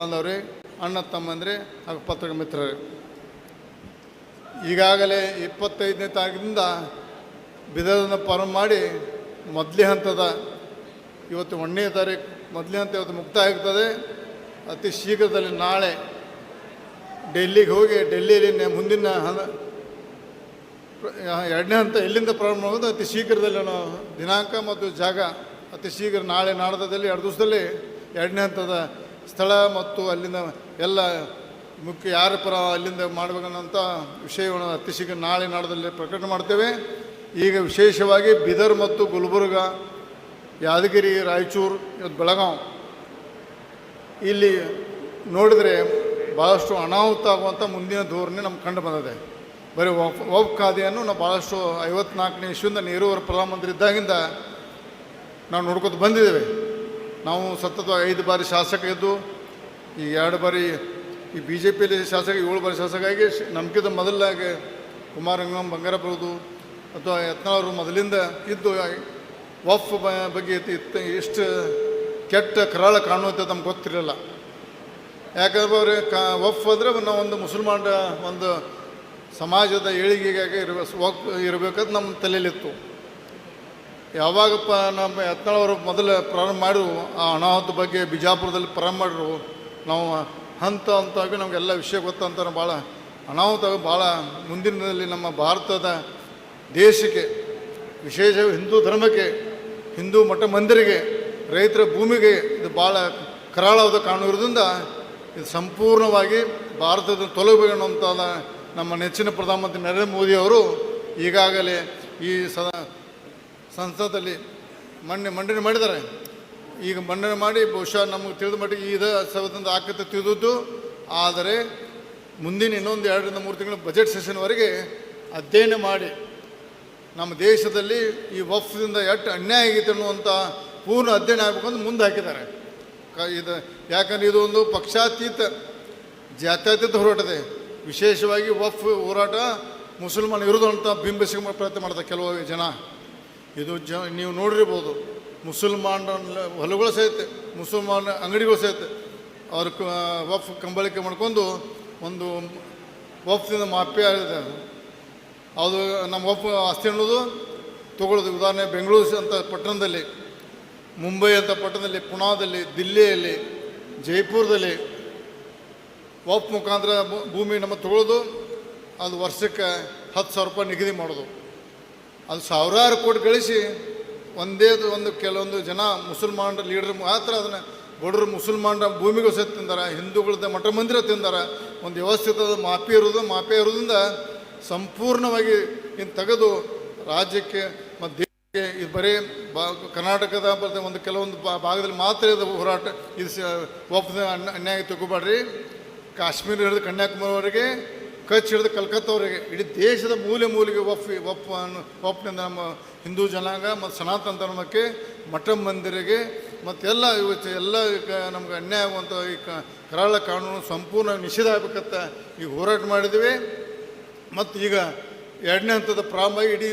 ಬಾಂಧವ್ರಿ ಅಣ್ಣ ತಮ್ಮಂದ್ರೆ ಹಾಗೂ ಪತ್ರಿಕ ಮಿತ್ರರೇ. ಈಗಾಗಲೇ ಇಪ್ಪತ್ತೈದನೇ ತಾರೀಕಿನಿಂದ ಬಿದರನ್ನು ಪ್ರಾರಂಭ ಮಾಡಿ ಮೊದಲೇ ಹಂತದ ಇವತ್ತು ಒಂದನೇ ತಾರೀಕು, ಮೊದಲನೇ ಹಂತ ಇವತ್ತು ಮುಕ್ತಾಯ ಆಗ್ತದೆ ಅತಿ ಶೀಘ್ರದಲ್ಲಿ ನಾಳೆ ಡೆಲ್ಲಿಗೆ ಹೋಗಿ, ಡೆಲ್ಲಿಯಲ್ಲಿ ಮುಂದಿನ ಹಂತ, ಎರಡನೇ ಹಂತ ಎಲ್ಲಿಂದ ಪ್ರಾರಂಭ ಆಗೋದು ಅತಿ ಶೀಘ್ರದಲ್ಲಿ ನಾವು ದಿನಾಂಕ ಮತ್ತು ಜಾಗ ಅತಿ ಶೀಘ್ರ ನಾಳೆ ನಾಡದಲ್ಲಿ ಎರಡು ದಿವಸದಲ್ಲಿ ಎರಡನೇ ಹಂತದ ಸ್ಥಳ ಮತ್ತು ಅಲ್ಲಿಂದ ಎಲ್ಲ ಮುಖ್ಯ ಯಾರ ಪರ ಅಲ್ಲಿಂದ ಮಾಡಬೇಕನ್ನೋಂಥ ವಿಷಯವನ್ನು ಅತಿ ಶೀಘ್ರ ನಾಳೆ ನಾಡದಲ್ಲಿ ಪ್ರಕಟಣೆ ಮಾಡ್ತೇವೆ. ಈಗ ವಿಶೇಷವಾಗಿ ಬಿದರ್ ಮತ್ತು ಗುಲ್ಬರ್ಗ, ಯಾದಗಿರಿ, ರಾಯಚೂರು, ಇವತ್ತು ಬೆಳಗಾವಿ ಇಲ್ಲಿ ನೋಡಿದರೆ ಭಾಳಷ್ಟು ಅನಾಹುತ ಆಗುವಂಥ ಮುಂದಿನ ಧೋರಣೆ ನಮ್ಗೆ ಕಂಡು ಬಂದಿದೆ. ಬರೀ ಒಬ್ ಖಾದಿಯನ್ನು ನಾವು ಭಾಳಷ್ಟು ಐವತ್ನಾಲ್ಕನೇ ಇಶ್ವಿಂದ ನೆಹರೂವರ ಪ್ರಧಾನಮಂತ್ರಿ ಇದ್ದಾಗಿಂದ ನಾವು ನೋಡ್ಕೊತ ಬಂದಿದ್ದೇವೆ. ನಾವು ಸತತ ಐದು ಬಾರಿ ಶಾಸಕ ಇದ್ದು ಈ ಎರಡು ಬಾರಿ ಈ ಬಿ ಜೆ ಪಿಯಲ್ಲಿ ಶಾಸಕ, ಏಳು ಬಾರಿ ಶಾಸಕ ಆಗಿ ನಮ್ಗಿಂತ ಮೊದಲಾಗಿ ಕುಮಾರಂಗಂ ಬಂಗಾರಪ್ಪರದು ಅಥವಾ ಯತ್ನಾಳವರು ಮೊದಲಿಂದ ಇದ್ದು ವಫ್ ಬಗ್ಗೆ ಎಷ್ಟು ಕೆಟ್ಟ ಕರಾಳ ಕಾಣುವಂತೆ ನಮ್ಗೆ ಗೊತ್ತಿರಲಿಲ್ಲ. ಯಾಕಂದ್ರೆ ಅವ್ರೆ ವಫ್ ಅಂದರೆ ನಾವು ಒಂದು ಮುಸಲ್ಮಾನ ಒಂದು ಸಮಾಜದ ಏಳಿಗೆಗಾಗಿ ಇರಬೇಕು ಇರಬೇಕಂತ ನಮ್ಮ ತಲೆಯಲ್ಲಿತ್ತು. ಯಾವಾಗಪ್ಪ ನಮ್ಮ ಯತ್ನಾಳವರು ಮೊದಲು ಪ್ರಾರಂಭ ಮಾಡಿದ್ರು, ಆ ಅನಾಹುತ ಬಗ್ಗೆ ಬಿಜಾಪುರದಲ್ಲಿ ಪ್ರಾರಂಭ ಮಾಡಿದ್ರು, ನಾವು ಹಂತ ಹಂತವಾಗಿ ನಮಗೆಲ್ಲ ವಿಷಯ ಗೊತ್ತಂತ ಭಾಳ ಅನಾಹುತ, ಭಾಳ ಮುಂದಿನದಲ್ಲಿ ನಮ್ಮ ಭಾರತದ ದೇಶಕ್ಕೆ, ವಿಶೇಷ ಹಿಂದೂ ಧರ್ಮಕ್ಕೆ, ಹಿಂದೂ ಮಠ ಮಂದಿರಿಗೆ, ರೈತರ ಭೂಮಿಗೆ ಇದು ಭಾಳ ಕರಾಳವಾದ ಕಾಣುವುದರಿಂದ ಇದು ಸಂಪೂರ್ಣವಾಗಿ ಭಾರತದ ತೊಲಗಬೇಕು ನಮ್ಮ ನೆಚ್ಚಿನ ಪ್ರಧಾನಮಂತ್ರಿ ನರೇಂದ್ರ ಮೋದಿ ಅವರು ಈಗಾಗಲೇ ಈ ಸದಾ ಸಂಸದಲ್ಲಿ ಮಣ್ಣೆ ಮಂಡನೆ ಮಾಡಿದ್ದಾರೆ. ಈಗ ಮಂಡನೆ ಮಾಡಿ ಬಹುಶಃ ನಮಗೆ ತಿಳಿದ ಮಟ್ಟಿಗೆ ಇದ ಸವದಿಂದ ಆಕತೆ ತಿಳಿದದ್ದು, ಆದರೆ ಮುಂದಿನ ಇನ್ನೊಂದು ಎರಡರಿಂದ ಮೂರು ತಿಂಗಳ ಬಜೆಟ್ ಸೆಷನ್ವರೆಗೆ ಅಧ್ಯಯನ ಮಾಡಿ ನಮ್ಮ ದೇಶದಲ್ಲಿ ಈ ವಫ್ದಿಂದ ಎಷ್ಟು ಅನ್ಯಾಯ ಆಗೈತೆ ಅನ್ನುವಂಥ ಪೂರ್ಣ ಅಧ್ಯಯನ ಆಗಬೇಕು ಅಂತ ಮುಂದೆ ಹಾಕಿದ್ದಾರೆ. ಕ ಇದು ಯಾಕಂದ್ರೆ ಇದು ಒಂದು ಪಕ್ಷಾತೀತ, ಜಾತ್ಯತೀತ ಹೋರಾಟದೆ ವಿಶೇಷವಾಗಿ ವಫ್ ಹೋರಾಟ ಮುಸಲ್ಮಾನ ವಿರುದ್ಧ ಅಂತ ಬಿಂಬಿಸಿಕೊಂಡು ಪ್ರಯತ್ನ ಮಾಡ್ತಾರೆ ಕೆಲವು ಜನ. ಇದು ಜ, ನೀವು ನೋಡಿರ್ಬೋದು ಮುಸಲ್ಮಾನ ಹೊಲಗಳು ಸಹಿತ, ಮುಸಲ್ಮಾನ ಅಂಗಡಿಗಳು ಸಹಿತ, ಅವ್ರ ವಫ್ ಕಂಬಳಿಕೆ ಮಾಡ್ಕೊಂಡು ಒಂದು ವಫ್ದಿಂದ ಮಾಪಿ ಆಗಿದೆ ಅದು ನಮ್ಮ ವಫ್ ಆಸ್ತಿ ಅನ್ನೋದು ತಗೊಳ್ಳೋದು. ಉದಾಹರಣೆ, ಬೆಂಗಳೂರು ಅಂತ ಪಟ್ಟಣದಲ್ಲಿ, ಮುಂಬೈ ಅಂತ ಪಟ್ಟಣದಲ್ಲಿ ಪುಣಾದಲ್ಲಿ ದಿಲ್ಲಿಯಲ್ಲಿ, ಜೈಪುರದಲ್ಲಿ ವಫ್ ಮುಖಾಂತರ ಭೂಮಿ ನಮ್ಮ ತಗೊಳ್ಳೋದು. ಅದು ವರ್ಷಕ್ಕೆ ಹತ್ತು ಸಾವಿರ ರೂಪಾಯಿ ನಿಗದಿ ಮಾಡೋದು. ಅದು ಸಾವಿರಾರು ಕೋಟಿ ಗಳಿಸಿ ಒಂದೇ ಒಂದು ಕೆಲವೊಂದು ಜನ ಮುಸಲ್ಮಾನರ ಲೀಡರ್ ಮಾತ್ರ ಅದನ್ನು ಬಡವರು ಮುಸಲ್ಮಾನರ ಭೂಮಿಗೂ ಸಹ ತಿಂದಾರ, ಹಿಂದೂಗಳದ ಮಠ ಮಂದಿರ ತಿಂದಾರ, ಒಂದು ವ್ಯವಸ್ಥಿತ ಮಾಪಿ ಇರೋದು ಮಾಪಿ ಇರೋದ್ರಿಂದ ಸಂಪೂರ್ಣವಾಗಿ ಇನ್ನು ತೆಗೆದು ರಾಜ್ಯಕ್ಕೆ ಮತ್ತು ದೇಶಕ್ಕೆ ಇದು ಬರೀ ಬಾ ಕರ್ನಾಟಕದ ಒಂದು ಕೆಲವೊಂದು ಭಾಗದಲ್ಲಿ ಮಾತ್ರ ಇದು ಹೋರಾಟ. ಇದು ಒಪ್ಪದ ಅನ್ಯ ಅನ್ಯಾಯ ತಗೋಬೇಡ್ರಿ. ಕಾಶ್ಮೀರ ಹಿಡಿದು ಕನ್ಯಾಕುಮಾರಿವರೆಗೆ ಕಚ್ ಹಿಡಿದು ಕಲ್ಕತ್ತವರೆಗೆ, ಇಡೀ ದೇಶದ ಮೂಲೆ ಮೂಲೆಗೆ ಒಪ್ಪಿ ಒಪ್ಪ ಒಪ್ನಿಂದ ನಮ್ಮ ಹಿಂದೂ ಜನಾಂಗ ಮತ್ತು ಸನಾತನ ಧರ್ಮಕ್ಕೆ, ಮಠ ಮಂದಿರಿಗೆ ಮತ್ತೆಲ್ಲ ಇವತ್ತು ಎಲ್ಲ ನಮ್ಗೆ ಅನ್ಯಾಯ ಆಗುವಂಥ ಈ ಕರಾಳ ಕಾನೂನು ಸಂಪೂರ್ಣ ನಿಷೇಧ ಆಗಬೇಕಂತ ಈಗ ಹೋರಾಟ ಮಾಡಿದ್ವಿ. ಮತ್ತು ಈಗ ಎರಡನೇ ಹಂತದ ಪ್ರಾರಂಭ, ಇಡೀ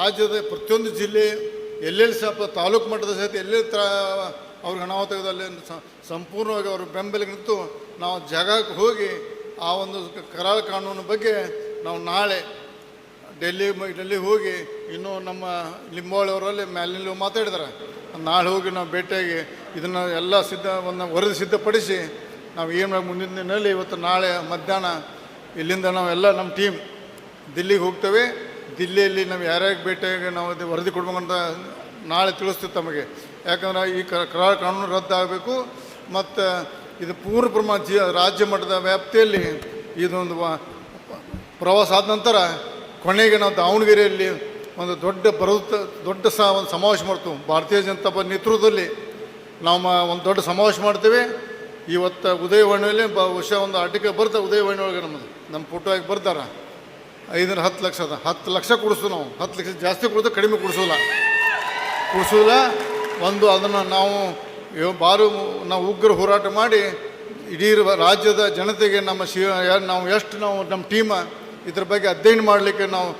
ರಾಜ್ಯದ ಪ್ರತಿಯೊಂದು ಜಿಲ್ಲೆ, ಎಲ್ಲೆಲ್ಲಿ ಸಹ ತಾಲೂಕು ಮಟ್ಟದ ಸಹಿತ ಎಲ್ಲೆಲ್ಲಿ ತರ, ಅವ್ರಿಗೆ ಅನಾಹುತದಲ್ಲಿ ಸಂಪೂರ್ಣವಾಗಿ ಅವ್ರ ಬೆಂಬಲಿಗೆ ನಿಂತು ನಾವು ಜಾಗಕ್ಕೆ ಹೋಗಿ ಆ ಒಂದು ಕರಾಳ ಕಾನೂನು ಬಗ್ಗೆ ನಾವು ನಾಳೆ ಡೆಲ್ಲಿ ಡೆಲ್ಲಿ ಹೋಗಿ ಇನ್ನೂ ನಮ್ಮ ಲಿಂಬಾವಳಿಯವರಲ್ಲಿ ಮ್ಯಾಲಿನಲ್ಲಿ ಮಾತಾಡಿದ್ರೆ ನಾಳೆ ಹೋಗಿ ನಾವು ಭೇಟಿಯಾಗಿ ಇದನ್ನು ಎಲ್ಲ ಸಿದ್ಧ ಒಂದು ವರದಿ ಸಿದ್ಧಪಡಿಸಿ ನಾವು ಏನು ಮುಂದಿನ ದಿನದಲ್ಲಿ ಇವತ್ತು ನಾಳೆ ಮಧ್ಯಾಹ್ನ ಇಲ್ಲಿಂದ ನಾವೆಲ್ಲ ನಮ್ಮ ಟೀಮ್ ದಿಲ್ಲಿಗೆ ಹೋಗ್ತೇವೆ. ದಿಲ್ಲಿಯಲ್ಲಿ ನಾವು ಯಾರ್ಯಾರು ಭೇಟಿಯಾಗಿ ನಾವು ಅದು ವರದಿ ಕೊಡ್ಬೇಕಂತ ನಾಳೆ ತಿಳಿಸ್ತೀವಿ ತಮಗೆ. ಯಾಕಂದ್ರೆ ಈ ಕ- ಕರಾಳ ಕಾನೂನು ರದ್ದಾಗಬೇಕು. ಮತ್ತು ಇದು ಪೂರ್ಣ ಪ್ರಮಾಣ ಜಿ ರಾಜ್ಯ ಮಟ್ಟದ ವ್ಯಾಪ್ತಿಯಲ್ಲಿ ಇದೊಂದು ಪ್ರವಾಸ ಆದ ನಂತರ ಕೊನೆಗೆ ನಾವು ದಾವಣಗೆರೆಯಲ್ಲಿ ಒಂದು ದೊಡ್ಡ ಬರುತ್ತ ದೊಡ್ಡ ಸ ಒಂದು ಸಮಾವೇಶ ಮಾಡ್ತೀವಿ ಭಾರತೀಯ ಜನತಾ ಪಕ್ಷ ನೇತೃತ್ವದಲ್ಲಿ ನಾವು ಒಂದು ದೊಡ್ಡ ಸಮಾವೇಶ ಮಾಡ್ತೇವೆ. ಇವತ್ತು ಉದಯವಾಣಿಯಲ್ಲಿ ವರ್ಷ ಒಂದು ಆರ್ಟಿಕಲ್ ಬರ್ತದೆ ಉದಯವಾಣಿ ಒಳಗೆ ನಮ್ಮದು. ನಮ್ಮ ಫೋಟೋ ಆಗಿ ಬರ್ತಾರೆ. ಐದರ ಹತ್ತು ಲಕ್ಷ ಅದ. ಹತ್ತು ಲಕ್ಷ ಕೊಡಿಸ್ತು ನಾವು. ಹತ್ತು ಲಕ್ಷ ಜಾಸ್ತಿ ಕೊಡ್ತೇವೆ ಕಡಿಮೆ ಕೊಡಿಸೋಲ್ಲ. ಕೊಡಿಸೋಲ್ಲ. ಒಂದು ಅದನ್ನು ನಾವು ಬಾರು ನಾವು ಉಗ್ರ ಹೋರಾಟ ಮಾಡಿ ಇಡೀ ರಾಜ್ಯದ ಜನತೆಗೆ ನಮ್ಮ ಶಿ ನಾವು ಎಷ್ಟು ನಾವು ನಮ್ಮ ಟೀಮ ಇದ್ರ ಬಗ್ಗೆ ಅಧ್ಯಯನ ಮಾಡಲಿಕ್ಕೆ ನಾವು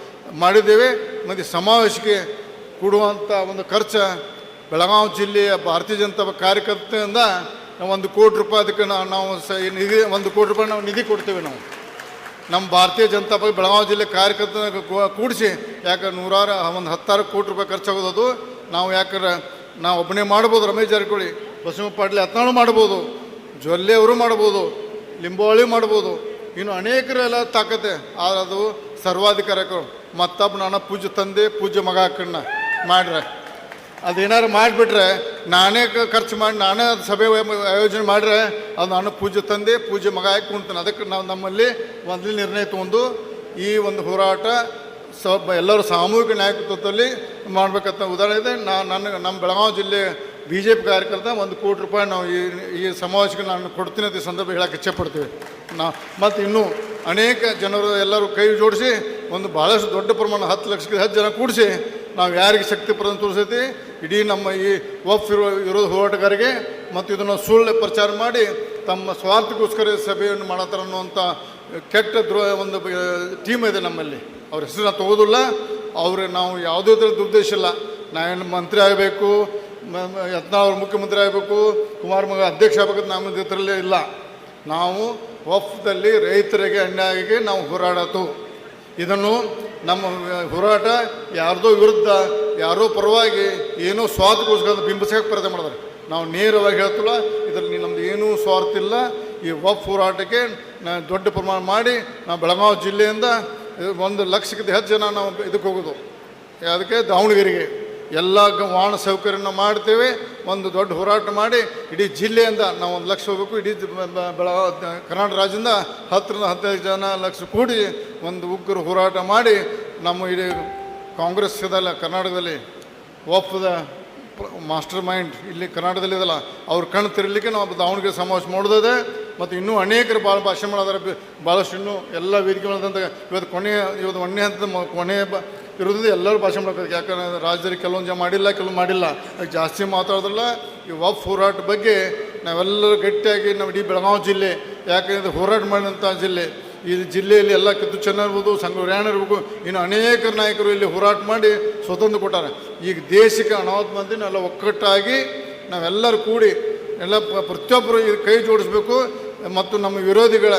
ಮಾಡಿದ್ದೇವೆ. ಮತ್ತು ಸಮಾವೇಶಕ್ಕೆ ಕೊಡುವಂಥ ಒಂದು ಖರ್ಚು ಬೆಳಗಾವಿ ಜಿಲ್ಲೆಯ ಭಾರತೀಯ ಜನತಾ ಕಾರ್ಯಕರ್ತೆಯಿಂದ ಒಂದು ಕೋಟಿ ರೂಪಾಯಿ ಅದಕ್ಕೆ ನಾವು ನಾವು ಸ ನಿಧಿ ಒಂದು ಕೋಟಿ ರೂಪಾಯಿ ನಾವು ನಿಧಿ ಕೊಡ್ತೇವೆ ನಾವು. ನಮ್ಮ ಭಾರತೀಯ ಜನತಾ ಪಕ್ಷ ಬೆಳಗಾವಿ ಜಿಲ್ಲೆ ಕಾರ್ಯಕರ್ತನ ಕೂಡಿಸಿ ಯಾಕೆ ನೂರಾರು, ಒಂದು ಹತ್ತಾರು ಕೋಟಿ ರೂಪಾಯಿ ಖರ್ಚಾಗೋದು ನಾವು ಯಾಕಂದ್ರೆ ನಾವು ಒಬ್ಬನೇ ಮಾಡ್ಬೋದು ರಮೇಶ್ ಜಾರಕಿಹೊಳಿ. ಬಸವ ಪಾಟೀಲ್ ಯತ್ನಾಳು ಮಾಡ್ಬೋದು. ಜೊಲ್ಲೆ ಅವರು ಮಾಡ್ಬೋದು. ಲಿಂಬೋಳಿ ಮಾಡ್ಬೋದು. ಇನ್ನು ಅನೇಕರೆಲ್ಲ ತಾಕತ್ತೆ. ಆದ್ರೆ ಅದು ಸರ್ವಾಧಿಕಾರಕರು ಮತ್ತೊಬ್ಬ ನಾನು ಪೂಜೆ ತಂದೆ, ಪೂಜ್ಯ ಮಗ ಹಾಕಣ್ಣ ಮಾಡ್ರೆ. ಅದೇನಾರು ಮಾಡಿಬಿಟ್ರೆ, ನಾನೇ ಖರ್ಚು ಮಾಡಿ ನಾನೇ ಅದು ಸಭೆ ಆಯೋಜನೆ ಮಾಡ್ರೆ, ಅದು ನಾನು ಪೂಜೆ ತಂದೆ ಪೂಜೆ ಮಗ ಹಾಕಿ ಕುಣ್ತಾನೆ ಅದಕ್ಕೆ ನಾವು ನಮ್ಮಲ್ಲಿ ಮೊದಲು ನಿರ್ಣಯ ತಗೊಂಡು ಈ ಒಂದು ಹೋರಾಟ ಸ್ವಲ್ಪ ಎಲ್ಲರೂ ಸಾಮೂಹಿಕ ನಾಯಕತ್ವದಲ್ಲಿ ಮಾಡಬೇಕಂತ ಉದಾಹರಣೆ ಇದೆ. ನಾ ನನ್ನ ನಮ್ಮ ಬೆಳಗಾವಿ ಜಿಲ್ಲೆ ಬಿ ಜೆ ಪಿ ಕಾರ್ಯಕರ್ತ ಒಂದು ಕೋಟಿ ರೂಪಾಯಿ ನಾವು ಈ ಈ ಸಮಾವೇಶಕ್ಕೆ ನಾನು ಕೊಡ್ತೀನಿ ಅಂತ ಈ ಸಂದರ್ಭ ಹೇಳಕ್ಕೆ ಇಚ್ಛೆಪಡ್ತೀವಿ. ನಾ ಮತ್ತು ಇನ್ನೂ ಅನೇಕ ಜನರು ಎಲ್ಲರೂ ಕೈ ಜೋಡಿಸಿ ಒಂದು ಭಾಳಷ್ಟು ದೊಡ್ಡ ಪ್ರಮಾಣ ಹತ್ತು ಲಕ್ಷಕ್ಕೆ ಹತ್ತು ಜನ ಕೂಡಿಸಿ ನಾವು ಯಾರಿಗೆ ಶಕ್ತಿ ಪ್ರದಾನ ತೋರಿಸೈತಿ? ಇಡೀ ನಮ್ಮ ಈ ಒಫ್ ಇರೋ ವಿರೋಧ ಹೋರಾಟಗಾರರಿಗೆ ಮತ್ತು ಇದನ್ನು ಸುಳ್ಳು ಪ್ರಚಾರ ಮಾಡಿ ತಮ್ಮ ಸ್ವಾರ್ಥಕ್ಕೋಸ್ಕರ ಸಭೆಯನ್ನು ಮಾಡತ್ತಾರ ಅನ್ನುವಂಥ ಕೆಟ್ಟ ದ್ರೋ ಒಂದು ಟೀಮ್ ಇದೆ ನಮ್ಮಲ್ಲಿ. ಅವ್ರ ಹೆಸರನ್ನ ತಗೋದಿಲ್ಲ. ಅವ್ರಿಗೆ ನಾವು ಯಾವುದೇ ಥರದ ಉದ್ದೇಶ ಇಲ್ಲ. ನಾವೇನು ಮಂತ್ರಿ ಆಗಬೇಕು ಯತ್ನ ಅವ್ರು ಮುಖ್ಯಮಂತ್ರಿ ಆಗಬೇಕು, ಕುಮಾರ್ ಮಗ ಅಧ್ಯಕ್ಷ ಆಗಬೇಕು ನಮ್ಮ ಇದರಲ್ಲೇ ಇಲ್ಲ. ನಾವು ವಫ್ದಲ್ಲಿ ರೈತರಿಗೆ, ಅನ್ಯಾಯಕ್ಕೆ ನಾವು ಹೋರಾಡತು ಇದನ್ನು ನಮ್ಮ ಹೋರಾಟ ಯಾರ್ದೋ ವಿರುದ್ಧ, ಯಾರೋ ಪರವಾಗಿ ಏನೋ ಸ್ವಾರ್ಥಗೋಸ್ಕರ ಬಿಂಬಿಸಕ್ಕೆ ಪ್ರಯತ್ನ ಮಾಡಿದಾರೆ ನಾವು ನೇರವಾಗಿ ಹೇಳ್ತಿಲ್ಲ, ಇದರಲ್ಲಿ ನಮ್ದು ಏನೂ ಸ್ವಾರ್ಥ ಇಲ್ಲ. ಈ ವಫ್ ಹೋರಾಟಕ್ಕೆ ದೊಡ್ಡ ಪ್ರಮಾಣ ಮಾಡಿ ನಾವು ಬೆಳಗಾವಿ ಜಿಲ್ಲೆಯಿಂದ ಒಂದು ಲಕ್ಷಕ್ಕಿಂತ ಹೆಚ್ಚು ಜನ ನಾವು ಇದಕ್ಕೆ ಹೋಗೋದು. ಅದಕ್ಕೆ ದಾವಣಗೆರೆಗೆ ಎಲ್ಲ ವಾಹನ ಸೌಕರ್ಯನ ಮಾಡ್ತೇವೆ. ಒಂದು ದೊಡ್ಡ ಹೋರಾಟ ಮಾಡಿ ಇಡೀ ಜಿಲ್ಲೆಯಿಂದ ನಾವು ಒಂದು ಲಕ್ಷ ಹೋಗಬೇಕು. ಇಡೀ ಜ- ಬ- ಬ- ಬೆಳಗಾವಿ ಕರ್ನಾಟಕ ರಾಜ್ಯದಿಂದ ಹತ್ತರಿಂದ ಹದಿನೈದು ಜನ ಲಕ್ಷ ಕೂಡಿ ಒಂದು ಉಗ್ರ ಹೋರಾಟ ಮಾಡಿ ನಮ್ಮ ಇಡೀ ಕಾಂಗ್ರೆಸ್ ಇದಲ್ಲ, ಕರ್ನಾಟಕದಲ್ಲಿ ಒಪ್ಪದ ಮಾಸ್ಟರ್ ಮೈಂಡ್ ಇಲ್ಲಿ ಕರ್ನಾಟಕದಲ್ಲಿ ಇದಲ್ಲ. ಅವ್ರು ಕಣ್ಣು ತಿರಲಿಕ್ಕೆ ನಾವು ದಾವಣಗೆರೆ ಸಮಾವೇಶ ಮಾಡೋದಿದೆ. ಮತ್ತು ಇನ್ನೂ ಅನೇಕರು ಭಾಳ ಭಾಷೆ ಮಾಡೋದಾರೆ ಭಾಳಷ್ಟು ಇನ್ನೂ ಎಲ್ಲ ವೇದಿಕೆಗಳಂತ ಇವತ್ತು ಕೊನೆಯ ಇವತ್ತು ಒಂದನೇ ಹಂತದ ಕೊನೆಯ ಬ ಇರೋದ್ರಿಂದ ಎಲ್ಲರೂ ಭಾಷೆ ಮಾಡ್ಬೇಕು ಯಾಕಂದ್ರೆ ರಾಜ್ಯದಲ್ಲಿ ಕೆಲವೊಂದು ಜನ ಮಾಡಿಲ್ಲ ಕೆಲವು ಮಾಡಿಲ್ಲ. ಜಾಸ್ತಿ ಮಾತಾಡೋದಿಲ್ಲ ಈ ವಫ್ ಹೋರಾಟ ಬಗ್ಗೆ ನಾವೆಲ್ಲರೂ ಗಟ್ಟಿಯಾಗಿ ನಮ್ಮ ಇಡೀ ಬೆಳಗಾವಿ ಜಿಲ್ಲೆ, ಯಾಕಂದರೆ ಹೋರಾಟ ಮಾಡಿದಂಥ ಜಿಲ್ಲೆ. ಈ ಜಿಲ್ಲೆಯಲ್ಲಿ ಎಲ್ಲ ಕಿತ್ತು ಚೆನ್ನ ಇರ್ಬೋದು ಇನ್ನು ಅನೇಕ ನಾಯಕರು ಇಲ್ಲಿ ಹೋರಾಟ ಮಾಡಿ ಸ್ವತಂತ್ರ ಕೊಟ್ಟಾರೆ. ಈಗ ದೇಶಕ್ಕೆ ಅನಾಹುತ ಮಂದಿ ಎಲ್ಲ ಒಕ್ಕಟ್ಟಾಗಿ ನಾವೆಲ್ಲರೂ ಕೂಡಿ ಎಲ್ಲ ಪ್ರತಿಯೊಬ್ಬರು ಕೈ ಜೋಡಿಸ್ಬೇಕು. ಮತ್ತು ನಮ್ಮ ವಿರೋಧಿಗಳ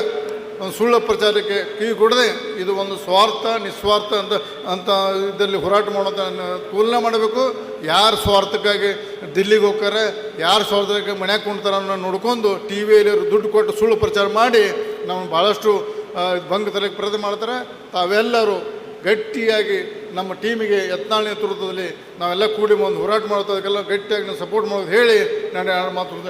ಒಂದು ಸುಳ್ಳು ಪ್ರಚಾರಕ್ಕೆ ಕಿವಿ ಕೊಡದೆ ಇದು ಒಂದು ಸ್ವಾರ್ಥ, ನಿಸ್ವಾರ್ಥ ಅಂತ ಅಂತ ಇದರಲ್ಲಿ ಹೋರಾಟ ಮಾಡೋದ ತುಲನೆ ಮಾಡಬೇಕು. ಯಾರು ಸ್ವಾರ್ಥಕ್ಕಾಗಿ ದಿಲ್ಲಿಗೆ ಹೋಗ್ತಾರೆ, ಯಾರು ಸ್ವಾರ್ಥಕ್ಕೆ ಮನೆ ಕುಣ್ತಾರೆ ಅನ್ನೋ ನೋಡ್ಕೊಂಡು ಟಿ ವಿಯಲ್ಲಿ ದುಡ್ಡು ಕೊಟ್ಟು ಸುಳ್ಳು ಪ್ರಚಾರ ಮಾಡಿ ನಾವು ಭಾಳಷ್ಟು ಭಂಗ ತಲೆಗೆ ಪ್ರಯತ್ನ ಮಾಡ್ತಾರೆ. ತಾವೆಲ್ಲರೂ ಗಟ್ಟಿಯಾಗಿ ನಮ್ಮ ಟೀಮಿಗೆ ಯತ್ನಾಳ ನೇತೃತ್ವದಲ್ಲಿ ನಾವೆಲ್ಲ ಕೂಡಿ ಒಂದು ಹೋರಾಟ ಮಾಡೋದಕ್ಕೆಲ್ಲ ಗಟ್ಟಿಯಾಗಿ ಸಪೋರ್ಟ್ ಮಾಡೋದು ಹೇಳಿ, ನಾನು ಯಾರು ಮಾತು